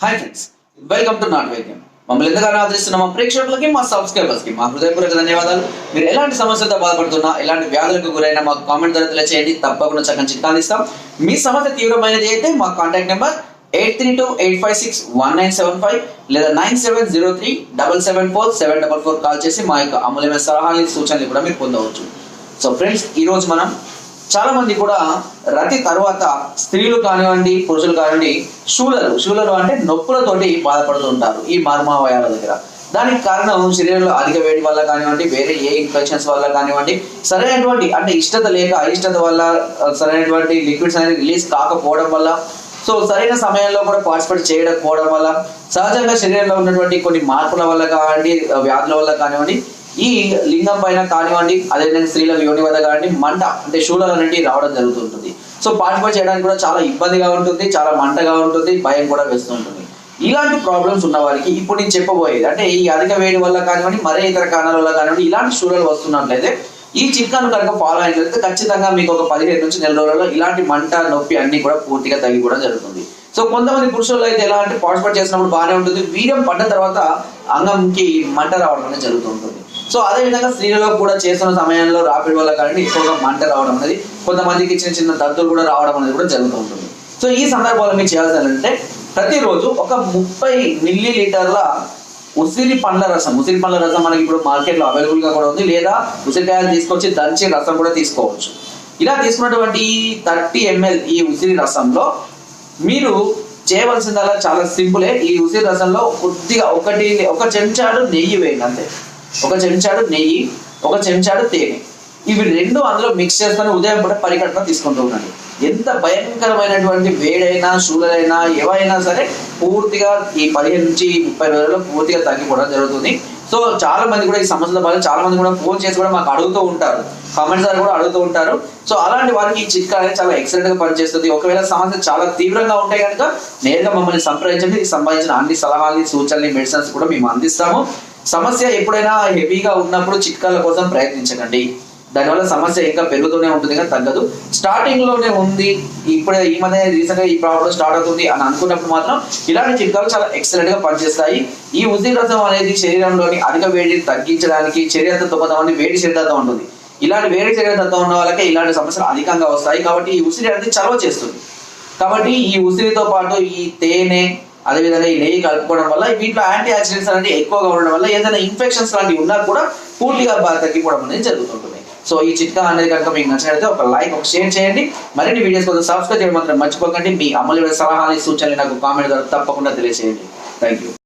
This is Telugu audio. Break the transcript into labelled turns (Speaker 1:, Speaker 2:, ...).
Speaker 1: హాయ్ ఫ్రెండ్స్ వెల్కమ్ టు నాట్ వైద్యం మమ్మల్ని ఎందుకన్నా ఆదరిస్తున్న మా ప్రేక్షకులకి మా సబ్స్క్రైబర్స్కి మా హృదయపూర్వక ధన్యవాదాలు. మీరు ఎలాంటి సమస్యలతో బాధపడుతున్నా ఎలాంటి వ్యాధులకు గురైనా మాకు కామెంట్ ద్వారా తెలియచేయండి. తప్పకుండా చక్కని చిట్కాలు ఇస్తాం. మీ సమస్య తీవ్రమైనది అయితే మా contact number eight three two eight five six one nine seven five లేదా nine seven zero three double seven four seven double four call చేసి మా యొక్క అమూల్యమైన సలహాలు సూచనలు కూడా మీరు పొందవచ్చు. సో ఫ్రెండ్స్ ఈరోజు మనం చాలా మంది కూడా రతి తర్వాత స్త్రీలు కానివ్వండి పురుషులు కానివ్వండి శూలలు. శూలలు అంటే నొప్పులతోటి బాధపడుతూ ఉంటారు ఈ మర్మావయాల దగ్గర. దానికి కారణం శరీరంలో అధిక వేడి వల్ల కానివ్వండి వేరే ఏ ఇన్ఫెక్షన్స్ వల్ల కానివ్వండి సరైనటువంటి అంటే ఇష్టత లేక అయిష్టత వల్ల సరైనటువంటి లిక్విడ్స్ అనేది రిలీజ్ కాకపోవడం వల్ల. సో సరైన సమయంలో కూడా పార్టిసిపేట్ చేయకపోవడం వల్ల సహజంగా శరీరంలో ఉన్నటువంటి కొన్ని మార్పుల వల్ల కానివ్వండి వ్యాధుల వల్ల కానివ్వండి ఈ లింగం పైన కానివ్వండి అదేవిధంగా స్త్రీల యోని వద్ద కానివ్వండి మంట అంటే శూలలు అనేవి రావడం జరుగుతుంటుంది. సో పార్టిసిపేట్ చేయడానికి కూడా చాలా ఇబ్బందిగా ఉంటుంది చాలా మంటగా ఉంటుంది భయం కూడా వేస్తుంటుంది. ఇలాంటి ప్రాబ్లమ్స్ ఉన్న వారికి ఇప్పుడు నేను చెప్పబోయేది అంటే ఈ అధిక వేడి వల్ల కానివ్వండి మరే ఇతర కారణాల వల్ల కానివ్వండి ఇలాంటి శూలలు వస్తున్నట్లయితే ఈ చిట్కాను కనుక ఫాలో అయినట్లయితే ఖచ్చితంగా మీకు ఒక పదిహేను నుంచి నెల రోజుల్లో ఇలాంటి మంట నొప్పి అన్ని కూడా పూర్తిగా తగ్గి కూడా జరుగుతుంది. సో కొంతమంది పురుషులు అయితే ఎలా అంటే పార్టిసిపేట్ చేసినప్పుడు బాగానే ఉంటుంది వీర్యం పడ్డ తర్వాత అంగంకి మంట రావడం అనేది జరుగుతుంటుంది. సో అదే విధంగా స్త్రీలలో కూడా చేస్తున్న సమయంలో రాపిడి వల్ల కానీ ఎక్కువగా మంట రావడం అనేది కొంతమందికి చిన్న చిన్న దద్దులు కూడా రావడం అనేది కూడా జరుగుతూ ఉంటుంది. సో ఈ సందర్భంలో మీరు చేయాల్సింది అంటే ప్రతిరోజు ఒక ముప్పై మిల్లీ లీటర్ల ఉసిరి పండ్ల రసం ఉసిరి పండ్ల రసం మనకి ఇప్పుడు మార్కెట్లో అవైలబుల్గా కూడా ఉంది లేదా ఉసిరికాయలు తీసుకొచ్చి దంచి రసం కూడా తీసుకోవచ్చు. ఇలా తీసుకున్నటువంటి థర్టీ ఎంఎల్ ఈ ఉసిరి రసంలో మీరు చేయవలసిందల్లా చాలా సింపులే ఈ ఉసిరి రసంలో కొద్దిగా ఒకటి ఒక చెంచాడు నెయ్యి వేయండి అంతే. ఒక చెంచాడు నెయ్యి ఒక చెంచాడు తేనె. ఇవి రెండు అందులో మిక్స్ చేస్తాను ఉదయం పూట పరికట్న తీసుకుంటూ ఉన్నాడు ఎంత భయంకరమైనటువంటి వేడైనా శూలైనా ఏవైనా సరే పూర్తిగా ఈ పదిహేను నుంచి ముప్పై రోజుల్లో పూర్తిగా తగ్గిపోవడం జరుగుతుంది. సో చాలా మంది కూడా ఈ సమస్యల వల్ల చాలా మంది కూడా ఫోన్ చేసి కూడా మాకు అడుగుతూ ఉంటారు. కామెంట్స్ ద్వారా కూడా అడుగుతూ ఉంటారు. సో అలాంటి వారికి ఈ చిట్కా అనేది చాలా ఎక్సలెంట్గా పనిచేస్తుంది. ఒకవేళ సమస్య చాలా తీవ్రంగా ఉంటే కనుక నేరుగా మమ్మల్ని సంప్రదించండి. సంబంధించిన అన్ని సలహాలని సూచనలు మెడిసిన్స్ కూడా మేము అందిస్తాము. సమస్య ఎప్పుడైనా హెవీగా ఉన్నప్పుడు చిట్కాల కోసం ప్రయత్నించకండి. దానివల్ల సమస్య ఇంకా పెరుగుతూనే ఉంటుంది కానీ తగ్గదు. స్టార్టింగ్లోనే ఉంది. ఇప్పుడే ఈ మధ్య రీసెంట్గా ఈ ప్రాబ్లం స్టార్ట్ అవుతుంది అని అనుకున్నప్పుడు మాత్రం ఇలాంటి చిట్కాలు చాలా ఎక్సలెంట్గా పనిచేస్తాయి. ఈ ఉసిరి అనేది శరీరంలోని అధిక వేడిని తగ్గించడానికి శరీరంతో కొంతమంది వేడి శరీరంతో ఉంటుంది. ఇలాంటి వేడి శరీరంతో ఉన్న వాళ్ళకి ఇలాంటి సమస్యలు అధికంగా వస్తాయి. కాబట్టి ఈ ఉసిరి అనేది చలవ చేస్తుంది. కాబట్టి ఈ ఉసిరితో పాటు ఈ తేనె అదేవిధంగా ఈ నెయ్యి కలుపుకోవడం వల్ల వీటిలో యాంటీ ఆక్సిడెంట్స్ అనేవి ఎక్కువగా ఉండడం వల్ల ఏదైనా ఇన్ఫెక్షన్స్ లాంటివి ఉన్నా కూడా పూర్తిగా బాగా తగ్గిపోవడం అనేది జరుగుతుంటుంది. సో ఈ చిట్కా అనేది కనుక మీకు నచ్చినట్లయితే ఒక లైక్ ఒక షేర్ చేయండి. మరిన్ని వీడియోస్ కోసం సబ్స్క్రైబ్ చేయడం మాత్రం మర్చిపోకండి. మీ అమలు సలహాలు సూచనలు నాకు కామెంట్ ద్వారా తప్పకుండా తెలియజేయండి థ్యాంక్ యూ